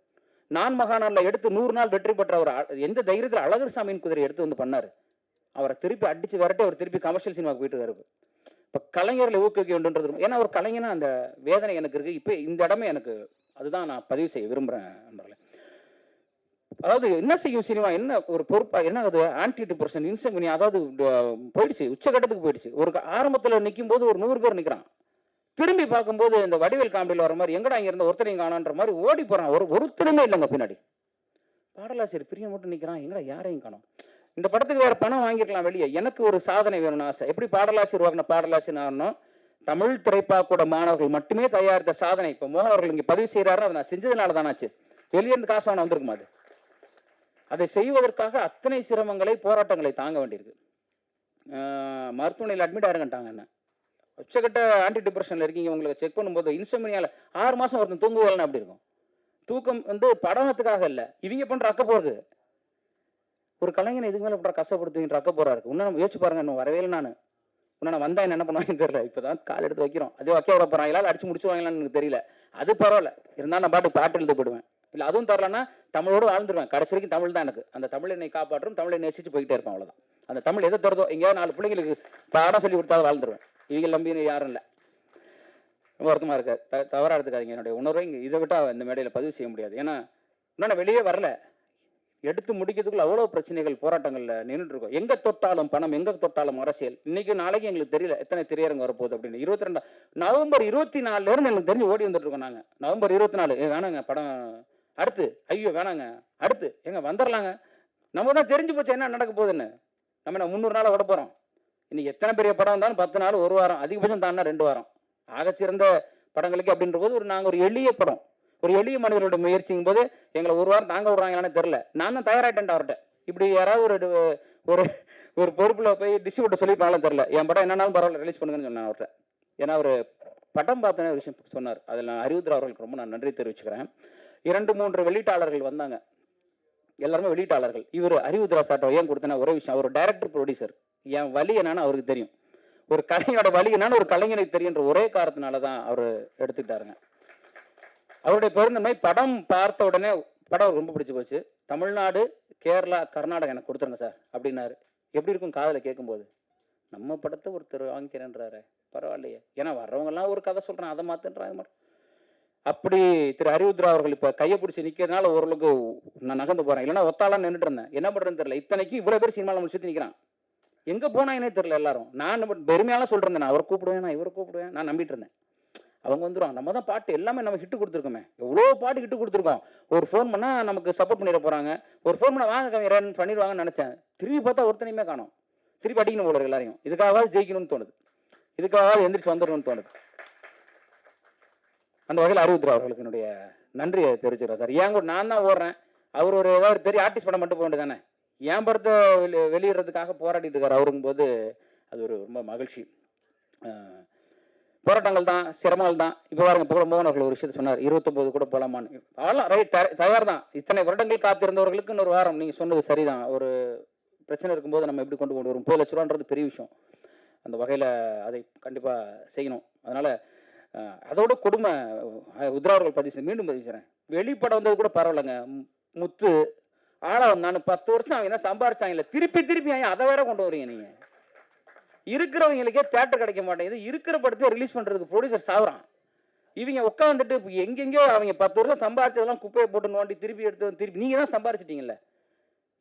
நான் மகாநாளில் எடுத்து நூறு நாள் வெற்றி பெற்ற அவர் எந்த தைரியத்தில் அழகர் சாமியின் குதிரை எடுத்து வந்து பண்ணாரு? அவரை திருப்பி அடிச்சு வரட்டு அவர் திருப்பி கமர்ஷியல் சினிமாவுக்கு போயிட்டு இருக்காரு இப்போ கலைஞர்களை ஊக்குவிக்க வேண்டும்ன்றது ஏன்னா ஒரு கலைஞனா அந்த வேதனை எனக்கு இருக்கு. இப்போ இந்த இடமே எனக்கு அதுதான் நான் பதிவு செய்ய விரும்புறேன் நண்பர்களே. அதாவது என்ன செய்யும் சினிமா? என்ன ஒரு பொறுப்பா என்ன அது? ஆன்டி டிப்ரெஷன் இன்செமினி அதாவது போயிடுச்சு. உச்சகட்டத்துக்கு போயிடுச்சு. ஒரு ஆரம்பத்தில் ஆரம்பத்துல நிற்கும் போது ஒரு நூறு பேர் நிக்கிறான். திரும்பி பார்க்கும்போது இந்த வடிவேல் காமெடியில் வர மாதிரி எங்கடா இங்க இருந்த ஒருத்தரையும் காணோன்ற மாதிரி ஓடி போகிறான் ஒரு ஒருத்தருமே இல்லைங்க பின்னாடி. பாடலாசிரியர் பிரியம் மட்டும் நிற்கிறான் எங்கடா யாரையும் காணும்? இந்த படத்துக்கு வேறு பணம் வாங்கிருக்கலாம் வெளியே. எனக்கு ஒரு சாதனை வேணும்னு ஆசை. எப்படி பாடலாசிரியர் வாங்கின பாடலாசிரியர் தமிழ் திரைப்பாக்கூட மாணவர்கள் மட்டுமே தயாரித்த சாதனை. இப்போ மோகன் அவர்கள் இங்கே பதிவு செய்கிறாரு அதை நான் செஞ்சதுனால தானாச்சு வெளியே இருந்து காசு வாங்க வந்திருக்குமா அது? அதை செய்வதற்காக அத்தனை சிரமங்களை போராட்டங்களை தாங்க வேண்டியிருக்கு. மருத்துவமனையில் அட்மிட் ஆயிருங்கட்டாங்க என்ன? உச்சக்கட்ட ஆன்டி டிப்ரெஷனில் இருக்கீங்க உங்களுக்கு செக் பண்ணும்போது இன்சோமினியால ஆறு மாதம் ஒருத்தன் தூங்குவேலன்னு அப்படி இருக்கும்? தூக்கம் வந்து படத்துக்காக இல்லை. இவங்க பண்ணுற அக்கப்போருக்கு. ஒரு கலைஞனை இதுக்கு மேலே பண்ணுற கஷ்டப்படுத்துகின்ற அக்க இருக்குது இன்னும் இன்னும் யோசிச்சு பாருங்க இன்னும் வரவே இல்லை நான். இன்னும் நான் வந்தால் என்ன பண்ணுவாங்கன்னு தெரியல. இப்பதான் கால் எடுத்து வைக்கிறோம். அதே வைக்க விட போறாங்களா இல்ல அடிச்சு முடிச்சுவாங்களான்னு எனக்கு தெரியல. அது பரவாயில்ல. இருந்தாலும் நான் பாட்டு பாட்டு எழுத போடுவேன். இல்லை அதுவும் தரலன்னா தமிழோடு வாழ்ந்துருவேன். கடைசி வரைக்கும் தமிழ் தான் எனக்கு. அந்த தமிழ் என்னை காப்பாற்றும் தமிழை நேசிச்சு போயிட்டே இருப்பேன் அவ்வளோதான் அந்த தமிழ் எதை தருதோ எங்கேயாவது நாலு பிள்ளைங்களுக்கு பாடம் சொல்லி கொடுத்தா வாழ்ந்துருவேன். இவங்க நம்பி யாரும் இல்லை. ரொம்ப வருத்தமாக இருக்க த தவறாக எடுத்துக்காதீங்க. என்னுடைய உணர்வை இங்கே இதை விட்டால் இந்த மேடையில் பதிவு செய்ய முடியாது. ஏன்னா இன்னும் வெளியே வரல. எடுத்து முடிக்கிறதுக்குள்ள அவ்வளோ பிரச்சனைகள் போராட்டங்களில் நின்றுட்டு இருக்கோம். எங்கே தொட்டாலும் பணம் எங்கே தொட்டாலும் அரசியல். இன்னைக்கு நாளைக்கு எங்களுக்கு தெரியல எத்தனை திரையரங்கு வரப்போகுது அப்படின்னு. இருபத்தி ரெண்டா நவம்பர் இருபத்தி நாலுலேருந்து எங்களுக்கு எனக்கு தெரிஞ்சு ஓடி வந்துட்டுருக்கோம் நாங்கள் நவம்பர் இருபத்தி நாலு ஏ வேணாங்க படம் அடுத்து. ஐயோ வேணாங்க. அடுத்து. எங்கே வந்துடலாங்க நம்ம தான் தெரிஞ்சு போச்சு என்ன நடக்க போகுதுன்னு? நம்ம என்ன முந்நூறு நாள் விட போகிறோம் இன்னைக்கு எத்தனை பெரிய படம் இருந்தாலும் பத்து நாள் ஒரு வாரம் அதிகபட்சம் தாண்டா ரெண்டு வாரம். ஆகச்சிறந்த படங்களுக்கு அப்படின்ற போது ஒரு நாங்கள் ஒரு எளிய படம் ஒரு எளிய மனிதர்களோட முயற்சிங்கும் போது எங்களை ஒரு வாரம் தாங்க விடுறாங்களான்னு தெரில நான் தான் தயாராகிட்டேன் அவர்கிட்ட. இப்படி யாராவது ஒரு ஒரு ஒரு பொறுப்பில் போய் டிஸ்ட்ரிபியூட்டர் சொல்லிப்பாலும் தெரில என் படம் என்னன்னாலும் பரவாயில்ல ரிலீஸ் பண்ணுங்கன்னு சொன்னேன் அவர்கிட்ட. ஏன்னா அவர் படம் பார்த்தனே ஒரு விஷயம் சொன்னார். அதில் நான் அறிவுத்தர் அவர்களுக்கு ரொம்ப நான் நன்றி தெரிவிச்சுக்கிறேன். இரண்டு மூன்று வெளியீட்டாளர்கள் வந்தாங்க. எல்லாருமே வெளியீட்டாளர்கள். இவர் அறிவுத்ரா சாட்டை ஏன் கொடுத்தனா ஒரே விஷயம் அவர் டைரக்டர் ப்ரொடியூசர் என் வழி என்னன்னு அவருக்கு தெரியும். ஒரு கலைஞனோட வழி என்னன்னு ஒரு கலைஞனுக்கு தெரியுன்ற ஒரே காரணத்தினால தான் அவர் எடுத்துக்கிட்டாருங்க. அவருடைய பெருந்தன்மை படம் பார்த்த உடனே படம் ரொம்ப பிடிச்சி போச்சு. தமிழ்நாடு கேரளா கர்நாடகா எனக்கு கொடுத்துருங்க சார் அப்படின்னாரு. எப்படி இருக்கும் காதில் கேட்கும்போது நம்ம படத்தை ஒருத்தர் வாங்கிக்கிறேன்றாரு பரவாயில்லையே. ஏன்னா வர்றவங்கெல்லாம் ஒரு கதை சொல்கிறேன் அதை மாற்றுன்றாங்க மாதிரி அப்படி திரு ஹரிவுத்ரா அவர்கள் இப்போ கையை பிடிச்சி நிற்கிறதுனால ஓரளவுக்கு நான் நகர்ந்து போகிறேன் இல்லைன்னா ஒத்தாலாம் நின்றுட்டு இருந்தேன். என்ன பண்ணுறதுன்னு தெரியல. இத்தனைக்கு இவ்வளோ பேர் சினிமாவில் நம்ம சுற்றி நிற்கிறான் எங்கே போனாங்கன்னே தெரியல எல்லாரும். நான் நம்ம பெருமையாலாம் சொல்கிறேன் நான் அவரை கூப்பிடுவேன் நான் இவரை கூப்பிடுவேன் நான் நம்பிட்டு இருந்தேன். அவங்க வந்துடுவாங்க நம்ம தான் பாட்டு எல்லாமே நம்ம ஹிட்டு கொடுத்துருக்கோமே. எவ்வளோ பாட்டு ஹிட்டு கொடுத்துருக்கோம். ஒரு ஃபோன் பண்ணால் நமக்கு சப்போர்ட் பண்ணிட போகிறாங்க ஒரு ஃபோன் பண்ண வாங்க கவிஞரன் பண்ணிடுவாங்கன்னு நினச்சேன். திரும்பி பார்த்தா ஒருத்தனையுமே காணும். திருப்பி அடிக்கணும் போல எல்லாரையும். இதுக்காகவாது ஜெயிக்கணும்னு தோணுது. இதுக்காகவாது எந்திரிச்சு வந்துடணும்னு தோணுது. அந்த வகையில் அறிவுத்துறை அவர்களுக்கு என்னுடைய நன்றியை தெரிவிச்சுக்கிறேன் சார். ஏன் கூட நான் தான் ஓடுறேன். அவர் ஒரு ஏதாவது பெரிய ஆர்டிஸ்ட் படம் மட்டும் போக வேண்டியதானே என் படத்தை வெளி வெளியிடுறதுக்காக போராடிட்டு இருக்கார் அவருங்கும் போது அது ஒரு ரொம்ப மகிழ்ச்சி. போராட்டங்கள் தான் சிரமங்கள் தான். இப்போ பாருங்க புகழ மோகன் அவர்கள் ஒரு விஷயத்தை சொன்னார். இருபத்தொம்போது கூட போகலாமான்னு அதெல்லாம் ரைட் தயார் தான். இத்தனை வருடங்கள் காத்திருந்தவர்களுக்கு இன்னொரு வாரம் நீங்கள் சொன்னது சரிதான். ஒரு பிரச்சனை இருக்கும்போது நம்ம எப்படி கொண்டு கொண்டு வரும் முப்பது லட்ச ரூபான்றது பெரிய விஷயம். அந்த வகையில் அதை கண்டிப்பாக செய்யணும். அதனால் அதோட கொடுமை அஹ், பதிவு செய்ய- மீண்டும் பதிவு செய்கிறேன் வெளிப்படம் வந்தது கூட பரவாயில்லைங்க. முத்து ஆளா நான் பத்து வருஷம் அவங்க என்ன சம்பாரிச்சாங்கல்ல திருப்பி திருப்பி ஏன் அதை வேற கொண்டு வரீங்க நீங்கள் இருக்கிறவங்களுக்கே தேட்டர் கிடைக்க மாட்டேங்குது. இருக்கிற படத்தை ரிலீஸ் பண்ணுறதுக்கு ப்ரொடியூசர் சாவுறான். இவங்க உட்காந்துட்டு இப்போ எங்கெங்கேயோ அவங்க பத்து வருஷம் சம்பாரிச்சதெல்லாம் குப்பையை போட்டு நோண்டி திருப்பி எடுத்து வந்து திருப்பி நீங்கள் தான் சம்பாரிச்சிட்டிங்கல்ல?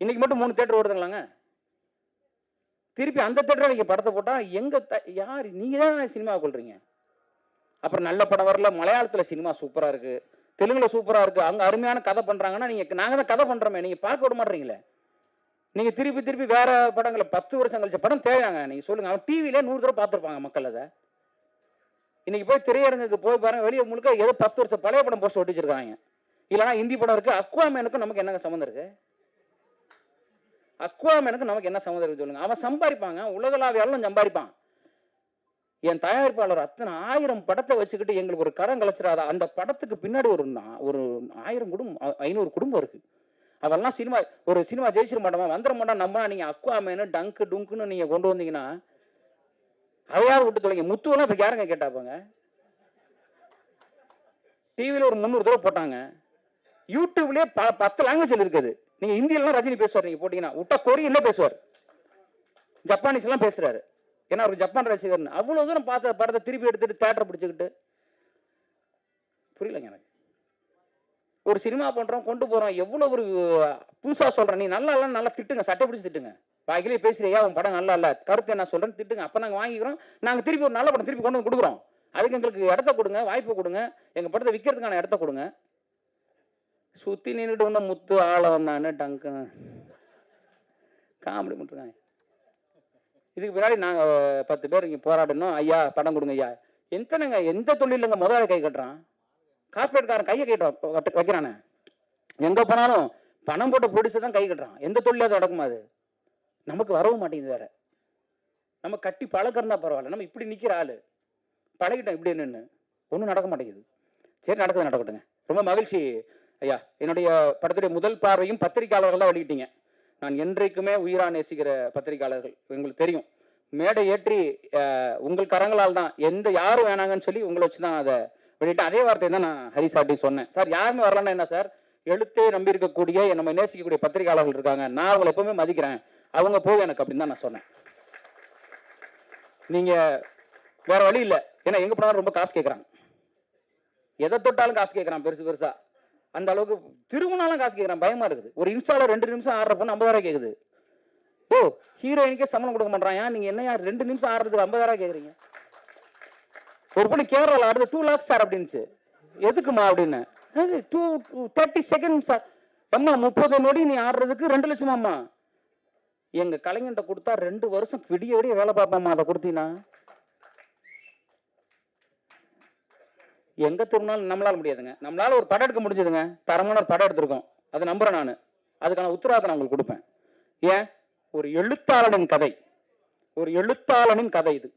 இன்றைக்கி மட்டும் மூணு தேட்டர் ஓடுதுங்களாங்க? திருப்பி அந்த தேட்டரில் நீங்கள் படத்தை போட்டால் எங்கே த யார் நீங்கள் தான் சினிமா கொள்றீங்க? அப்புறம் நல்ல படம் வரல. மலையாளத்தில் சினிமா சூப்பராக இருக்குது தெலுங்கில் சூப்பராக இருக்குது அங்கே அருமையான கதை பண்ணுறாங்கன்னா நீங்கள் நாங்கள் தான் கதை பண்ணுறோமே நீங்கள் பார்க்க விட மாட்டீங்களே நீங்கள் திருப்பி திருப்பி வேறு படங்களை பத்து வருஷம் கழிச்ச படம் தேவையாங்க நீங்கள் சொல்லுங்கள் அவன் டிவியிலே நூறு தடவை பார்த்துருப்பாங்க மக்கள் அதை. இன்றைக்கி போய் திரையரங்குக்கு போய் பாருங்க. வெளியே முழுக்க ஏதோ பத்து வருஷம் பழைய படம் போஸ்ட் ஒட்டி வச்சிருக்காங்க. இல்லைனா ஹிந்தி படம் இருக்குது அக்வாமேனுக்கும் நமக்கு என்னங்க சம்மந்தம் இருக்குது அக்வாமேனுக்கும் நமக்கு என்ன சம்மந்தம் இருக்குது சொல்லுங்கள் அவன் சம்பாதிப்பாங்க. உலகளாவியாலும் சம்பாதிப்பான். என் தயாரிப்பாளர் அத்தனை ஆயிரம் படத்தை வச்சுக்கிட்டு எங்களுக்கு ஒரு கடன் கலைச்சிடாத அந்த படத்துக்கு பின்னாடி ஒரு நா- ஒரு ஆயிரம் குடும்பம் ஐநூறு குடும்பம் இருக்கு. அதெல்லாம் சினிமா ஒரு சினிமா ஜெயிச்சிட மாட்டோமா வந்துட மாட்டோம் நம்ம நீங்க அக்வாமேனு டங்கு டுங்குன்னு நீங்க கொண்டு வந்தீங்கன்னா அதையாவது விட்டு தொலைங்க. முத்துவெல்லாம் இப்ப யாருங்க கேட்டாப்பாங்க டிவியில் ஒரு முந்நூறு தடவை போட்டாங்க. யூடியூப்லயே ப பத்து லாங்குவேஜில் இருக்குது. நீங்க ஹிந்தியிலாம் ரஜினி பேசுவார் நீங்க போட்டீங்கன்னா விட்டா கொரியன்ல பேசுவார். ஜப்பானீஸ்லாம் பேசுறாரு. ஏன்னா அவர் ஜப்பான் ரசிகர்னு. அவ்வளோ தூரம் பார்த்த படத்தை திருப்பி எடுத்துகிட்டு தேட்டர் பிடிச்சிக்கிட்டு. புரியலங்க எனக்கு. ஒரு சினிமா பண்ணுறோம் கொண்டு போகிறோம் எவ்வளோ ஒரு புதுசாக சொல்கிறேன் நீ நல்லா இல்லைன்னு நல்லா திட்டுங்க சட்டை பிடிச்சி திட்டுங்க. வாய்க்கிலே பேசுகிறியா உன் படம் நல்லா இல்லை கருத்து என்ன சொல்கிறேன்னு திட்டுங்க. அப்போ நாங்கள் வாங்கிக்கிறோம். நாங்கள் திருப்பி ஒரு நல்ல படம் திருப்பி கொண்டு வந்து கொடுக்குறோம். அதுக்கு எங்களுக்கு இடத்த கொடுங்க வாய்ப்பு கொடுங்க. எங்கள் படத்தை விற்கிறதுக்கான இடத்த கொடுங்க. சுற்றி நின்றுட்டு ஒன்று முத்து ஆள நான் டங்கு. காமெடி பண்ணுறாங்க இதுக்கு பின்னாடி நாங்கள் பத்து பேர் இங்கே போராடணும். ஐயா படம் கொடுங்க ஐயா. எத்தனைங்க எந்த தொழிலுங்க முதல்ல கை கட்டுறான்? கார்பரேட்காரன் கையை கட்டுறான் கட்டு- வைக்கிறானே. எங்கே போனாலும் பணம் போட்ட ப்ரொடியூசர் தான் கை கட்டுறான். எந்த தொழிலும் அது நடக்குமா அது? நமக்கு வரவும் மாட்டேங்குது வேற. நம்ம கட்டி பழக்கிறதா பரவாயில்ல. நம்ம இப்படி நிற்கிற ஆள். பழகிட்டோம் இப்படி நின்று ஒன்றும் நடக்க மாட்டேங்குது. சரி நடக்குது நடக்கட்டுங்க. ரொம்ப மகிழ்ச்சி ஐயா. என்னுடைய படத்துடைய முதல் பார்வையும் பத்திரிகையாளர்கள் தான் வெளியிட்டீங்க. நான் என்றைக்குமே உயிரா நேசிக்கிற பத்திரிக்கையாளர்கள் உங்களுக்கு தெரியும். மேடை ஏற்றி உங்கள் கரங்களால் தான் எந்த யாரும் வேணாங்கன்னு சொல்லி உங்களை வச்சு தான் அதை வெளியிட்டேன். அதே வார்த்தை தான் நான் ஹரி சார்ட்டி சொன்னேன். சார் யாருமே வரலன்னா என்ன சார்? எழுத்தே நம்பி இருக்கக்கூடிய நம்ம நேசிக்கக்கூடிய பத்திரிகையாளர்கள் இருக்காங்க. நான் அவங்களை எப்பவுமே மதிக்கிறேன். அவங்க போய் எனக்கு அப்படின்னு தான் நான் சொன்னேன். நீங்க வேற வழி இல்லை. ஏன்னா எங்க போனாலும் ரொம்ப காசு கேட்குறாங்க எதை தொட்டாலும் காசு கேட்குறான் பெருசு பெருசாக அந்த அளவுக்கு திரும்பினாலும் காசு கேட்குறான் பயமா இருக்குது. ஒரு இன்ஸ்டால ரெண்டு நிமிஷம் ஆடுற பொண்ணு ஐம்பதாயிரம் கேட்குது ஓ ஹீரோயினுக்கே சம்பளம் கொடுக்க மாட்டான் ஏன்? நீங்க என்ன ரெண்டு நிமிஷம் ஆடுறதுக்கு ஐம்பதாயிரம் கேட்குறீங்க ஒரு பொண்ணு கேரளாவில் ஆடுறது டூ லேக்ஸ் சார் அப்படின்னுச்சு. எதுக்குமா அப்படின்னு? டூ தேர்ட்டி செகண்ட் சார் அம்மா முப்பது நொடி நீ ஆடுறதுக்கு ரெண்டு லட்சமாம்மா. எங்க கலைஞன்ட்ட கொடுத்தா ரெண்டு வருஷம் விடிய விடிய வேலை பார்ப்போம்மா அதை கொடுத்தீங்கன்னா எங்கே திரும்பினாலும் நம்மளால் முடியாதுங்க. நம்மளால் ஒரு படம் எடுக்க முடிஞ்சதுங்க. தரமான ஒரு படம் எடுத்திருக்கோம். அதை நம்புகிறேன் நான். அதுக்கான உத்தரவாதம் நான் உங்களுக்கு கொடுப்பேன். ஏன்? ஒரு எழுத்தாளனின் கதை. ஒரு எழுத்தாளனின் கதை இது.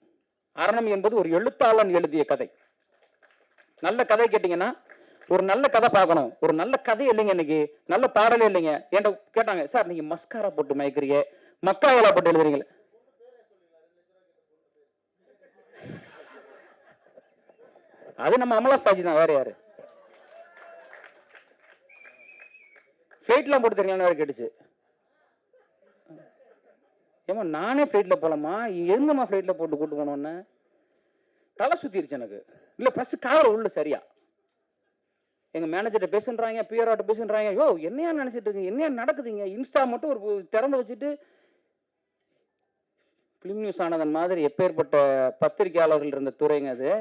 அரணம் என்பது ஒரு எழுத்தாளன் எழுதிய கதை. நல்ல கதை கேட்டிங்கன்னா ஒரு நல்ல கதை பார்க்கணும். ஒரு நல்ல கதை இல்லைங்க இன்னைக்கு. நல்ல பாடலே இல்லைங்க. என்கிட்ட கேட்டாங்க சார் நீங்கள் மஸ்காரா போட்டு மயக்கிறீங்க? மக்காயலா போட்டு எழுதுறீங்களே அது நம்ம அமலா சாஜி தான் வேற யாரு? ஃபிளைட்லாம் போட்டு தெரியும் வேற கேட்டுச்சு. ஏமா நானே ஃப்ளைட்டில் போகலாமா எங்கம்மா ஃப்ளைட்டில் போட்டு கூட்டு போனோன்னு தலை சுத்திருச்சு எனக்கு. இல்லை பஸ் காவல உள்ள சரியா. எங்க மேனேஜர்கிட்ட பேசுன்றாங்க பிஆர்ஆட்ட பேசுன்றாங்க. யோ என்னையா நினைச்சிட்டு இருக்கீங்க? என்னையா நடக்குதுங்க? இன்ஸ்டா மட்டும் ஒரு திறந்து வச்சுட்டு ஃபிலிம் நியூஸ் ஆனதன் மாதிரி எப்பேற்பட்ட பத்திரிகையாளர்கள் இருந்த துறைங்க அது.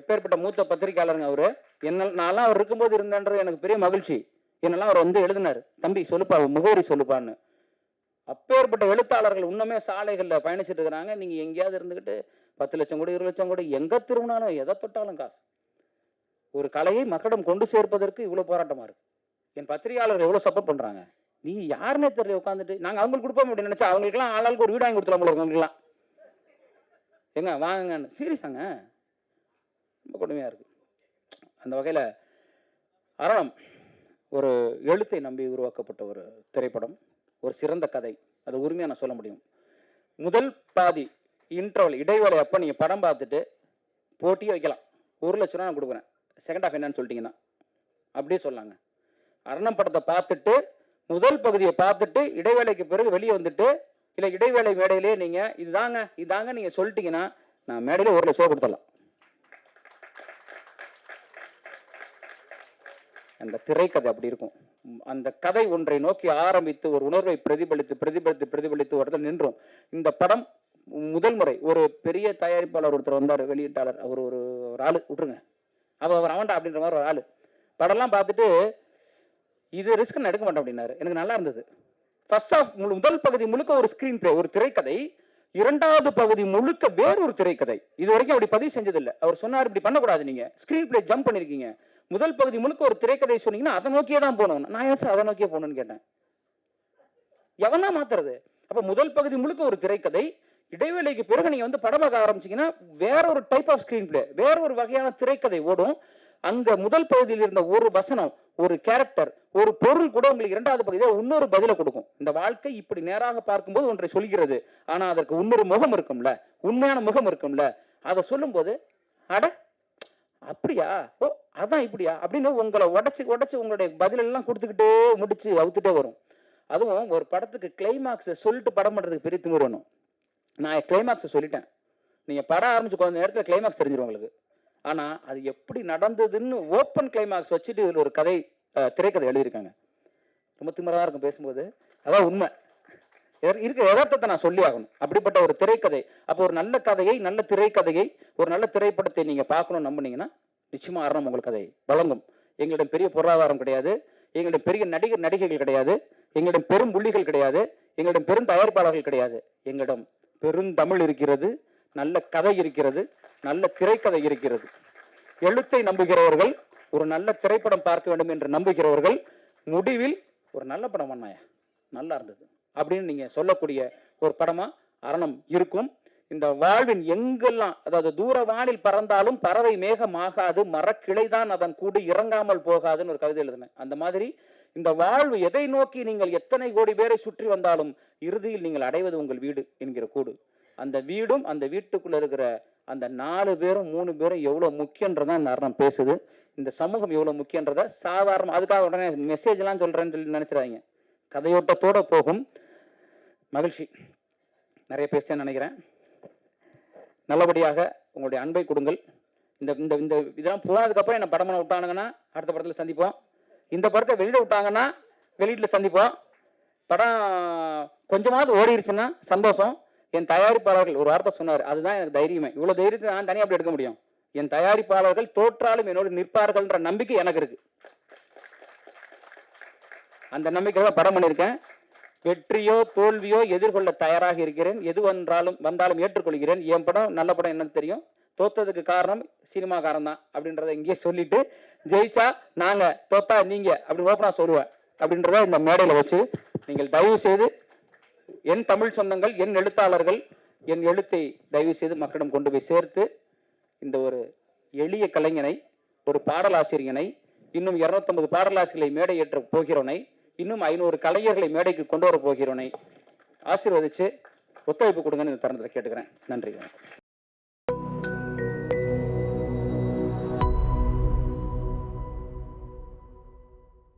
எப்பேற்பட்ட மூத்த பத்திரிகையாளருங்க அவரு. என்ன நான்லாம் அவர் இருக்கும்போது இருந்தேன்றது எனக்கு பெரிய மகிழ்ச்சி. என்னெல்லாம் அவர் வந்து எழுதினார். தம்பி சொல்லுப்பா முகவரி சொல்லுப்பான்னு. அப்பேற்பட்ட எழுத்தாளர்கள் இன்னுமே சாலைகளில் பயணிச்சுட்டு இருக்கிறாங்க. நீங்கள் எங்கேயாவது இருந்துக்கிட்டு பத்து லட்சம் கூட இருபது லட்சம் கூட எங்கே திரும்பினாலும் எதை தொட்டாலும் காசு. ஒரு கலையை மக்களிடம் கொண்டு சேர்ப்பதற்கு இவ்வளோ போராட்டமாக இருக்குது என் பத்திரிகையாளர்கள் எவ்வளோ சப்போர்ட் பண்ணுறாங்க நீ யாருன்னே தெரியல உட்காந்துட்டு நாங்கள் அவங்களுக்கு கொடுப்போம் அப்படின்னு நினச்சா அவங்களுக்குலாம் ஆளாளுக்கு ஒரு வீடு வாங்கி கொடுத்துலாம் உங்களுக்கு அவங்களுக்குலாம் எங்க வாங்கங்கன்னு. சீரியஸாங்க. ரொம்ப கொடுமையாக இருக்குது அந்த வகையில் அரணம் ஒரு எழுத்தை நம்பி உருவாக்கப்பட்ட ஒரு திரைப்படம் ஒரு சிறந்த கதை. அது உரிமையாக நான் சொல்ல முடியும். முதல் பாதி இன்டர்வல் இடைவேளை அப்போ நீங்கள் படம் பார்த்துட்டு போட்டியே வைக்கலாம். ஒரு லட்ச ரூபா நான் கொடுக்குறேன். செகண்ட் ஹாஃப் என்னன்னு சொல்லிட்டீங்கன்னா. அப்படியே சொல்லாங்க. அரணம் படத்தை பார்த்துட்டு முதல் பகுதியை பார்த்துட்டு இடைவேளைக்கு பிறகு வெளியே வந்துட்டு இல்லை இடைவேளை மேடையிலே நீங்கள் இதுதாங்க இதாங்க நீங்கள் சொல்லிட்டீங்கன்னா நான் மேடையிலே ஒரு லட்ச ரூபா கொடுத்துடலாம். அந்த திரைக்கதை அப்படி இருக்கும். அந்த கதை ஒன்றை நோக்கி ஆரம்பித்து ஒரு உணர்வை பிரதிபலித்து பிரதிபலித்து பிரதிபலித்து ஒரு இடத்துல நின்றோம். இந்த படம் முதல் முறை ஒரு பெரிய தயாரிப்பாளர் ஒருத்தர் வந்தார் வெளியீட்டாளர். அவர் ஒரு ஒரு ஆள். விட்டுருங்க. அவர் அவர் அவன்டா அப்படின்ற மாதிரி ஒரு ஆள். படம்லாம் பார்த்துட்டு இது ரிஸ்க் நான் எடுக்க மாட்டேன் அப்படின்னாரு. எனக்கு நல்லா இருந்தது. ஃபர்ஸ்ட் ஆஃப் முதல் பகுதி முழுக்க ஒரு ஸ்க்ரீன் பிளே ஒரு திரைக்கதை. இரண்டாவது பகுதி முழுக்க வேறொரு திரைக்கதை. இது வரைக்கும் அப்படி பதிவு செஞ்சதில்லை. அவர் சொன்னார் இப்படி பண்ணக்கூடாது நீங்கள் ஸ்க்ரீன் பிளே ஜம்ப் பண்ணிருக்கீங்க. முதல் பகுதி முழுக்க ஒரு திரைக்கதை சொன்னீங்கன்னா அதை நோக்கியே தான் போகணும் நான் ஏன் சார் அதை நோக்கியே போகணும்னு கேட்டேன். எவனா மாத்துறது? அப்போ முதல் பகுதி முழுக்க ஒரு திரைக்கதை இடைவேளைக்கு பிறகு நீங்க வந்து படமாக ஆரம்பிச்சிங்கன்னா ஆரம்பிச்சீங்கன்னா வேற ஒரு டைப் ஆஃப் ஸ்க்ரீன் பிளே வேற ஒரு வகையான திரைக்கதை ஓடும். அந்த முதல் பகுதியில் இருந்த ஒரு வசனம் ஒரு கேரக்டர் ஒரு பொருள் கூட உங்களுக்கு இரண்டாவது பகுதியில் இன்னொரு பதிலை கொடுக்கும். இந்த வாழ்க்கை இப்படி நேராக பார்க்கும்போது ஒன்றை சொல்கிறது. ஆனால் அதற்கு இன்னொரு முகம் இருக்கும்ல உண்மையான முகம் இருக்கும்ல. அதை சொல்லும்போது அட அப்படியா? ஓ அதான் இப்படியா? அப்படின்னு உங்களை உடச்சி உடச்சி உங்களுடைய பதிலெல்லாம் கொடுத்துக்கிட்டே முடிச்சு அவுத்துட்டே வரும். அதுவும் ஒரு படத்துக்கு கிளைமாக்ஸை சொல்லிட்டு படம் பண்ணுறதுக்கு பெரிய திமிர் வேணும் நான் கிளைமாக்ஸை சொல்லிட்டேன். நீங்கள் படம் ஆரம்பிச்சு கொஞ்ச நேரத்தில் கிளைமாக்ஸ் தெரிஞ்சிடும் உங்களுக்கு. ஆனால் அது எப்படி நடந்ததுன்னு ஓப்பன் கிளைமாக்ஸ் வச்சுட்டு இதில் ஒரு கதை திரைக்கதை எழுதியிருக்காங்க. ரொம்ப திமிரா இருக்கும் பேசும்போது. அதான் உண்மை. இருக்கிற யதார்த்தத்தை நான் சொல்லி ஆகணும். அப்படிப்பட்ட ஒரு திரைக்கதை. அப்போ ஒரு நல்ல கதையை நல்ல திரைக்கதையை ஒரு நல்ல திரைப்படத்தை நீங்கள் பார்க்கணும்னு நம்புனீங்கன்னா நிச்சயமாக அரணம் உங்களுக்கு அதை வழங்கும். எங்களிடம் பெரிய பொருளாதாரம் கிடையாது. எங்களிடம் பெரிய நடிகர் நடிகைகள் கிடையாது. எங்களிடம் பெரும் புள்ளிகள் கிடையாது. எங்களிடம் பெரும் தயாரிப்பாளர்கள் கிடையாது. எங்களிடம் பெருந்தமிழ் இருக்கிறது நல்ல கதை இருக்கிறது நல்ல திரைக்கதை இருக்கிறது. எழுத்தை நம்புகிறவர்கள் ஒரு நல்ல திரைப்படம் பார்க்க வேண்டும் என்று நம்புகிறவர்கள் முடிவில் ஒரு நல்ல படம் பண்ணாயா நல்லா இருந்தது. அப்படின்னு நீங்கள் சொல்லக்கூடிய ஒரு படமாக அரணம் இருக்கும். இந்த வாழ்வின் எங்கெல்லாம் அதாவது தூர வானில் பறந்தாலும் பறவை மேகமாகாது மரக்கிளைதான் அதன் கூடு இறங்காமல் போகாதுன்னு ஒரு கவிதை எழுதினேன். அந்த மாதிரி இந்த வாழ்வு எதை நோக்கி நீங்கள் எத்தனை கோடி பேரை சுற்றி வந்தாலும் இறுதியில் நீங்கள் அடைவது உங்கள் வீடு என்கிற கூடு. அந்த வீடும் அந்த வீட்டுக்குள்ள இருக்கிற அந்த நாலு பேரும் மூணு பேரும் எவ்வளோ முக்கியன்றதான் இந்த அரணம் பேசுது. இந்த சமூகம் எவ்வளோ முக்கியன்றத சாதாரண அதுக்காக உடனே மெசேஜ்லாம் சொல்கிறேன்னு சொல்லி நினச்சிடாதீங்க. கதையோட்டத்தோட போகும். மகிழ்ச்சி. நிறைய பேசிட்டேன்னு நினைக்கிறேன். நல்லபடியாக உங்களுடைய அன்பை கொடுங்கள். இந்த இந்த இந்த இதெல்லாம் போனதுக்கப்புறம் என்ன படம் பண்ண விட்டானுங்கன்னா அடுத்த படத்தில் சந்திப்போம். இந்த படத்தை வெளியிட விட்டாங்கன்னா வெளியீட்டில் சந்திப்போம். படம் கொஞ்சமாவது ஓடிடுச்சுன்னா சந்தோஷம். என் தயாரிப்பாளர்கள் ஒரு வார்த்தை சொன்னார். அதுதான் எனக்கு தைரியமே. இவ்வளோ தைரியத்தை நான் தனியாக அப்படி எடுக்க முடியும்? என் தயாரிப்பாளர்கள் தோற்றாலும் என்னோடு நிற்பார்கள்ன்ற நம்பிக்கை எனக்கு இருக்குது அந்த நம்பிக்கை தான் படம் பண்ணியிருக்கேன். வெற்றியோ தோல்வியோ எதிர்கொள்ள தயாராக இருக்கிறேன். எது வந்தாலும் வந்தாலும் ஏற்றுக்கொள்கிறேன். என் படம் நல்ல படம் என்னன்னு தெரியும். தோத்ததுக்கு காரணம் சினிமாக்காரன் தான் அப்படின்றத இங்கேயே சொல்லிட்டு ஜெயிச்சா நாங்க தோத்தா நீங்க அப்படி ஓப்பனா சொல்லுவேன். அப்படின்றத இந்த மேடையில வச்சு நீங்கள் தயவு செய்து என் தமிழ் சொந்தங்கள் என் எழுத்தாளர்கள் என் எழுத்தை தயவு செய்து மக்களிடம் கொண்டு போய் சேர்த்து இந்த ஒரு எளிய கலைஞனை ஒரு பாடலாசிரியனை இன்னும் 250 பாடலாசிரியர்களை மேடை போகிறவனை இன்னும் ஐநூறு கலைஞர்களை மேடைக்கு கொண்டு வர போகிறவனை ஆசீர்வதித்து ஒத்துழைப்பு கொடுங்கன்னு இந்த தருணத்தில் கேட்டுக்கிறேன். நன்றி.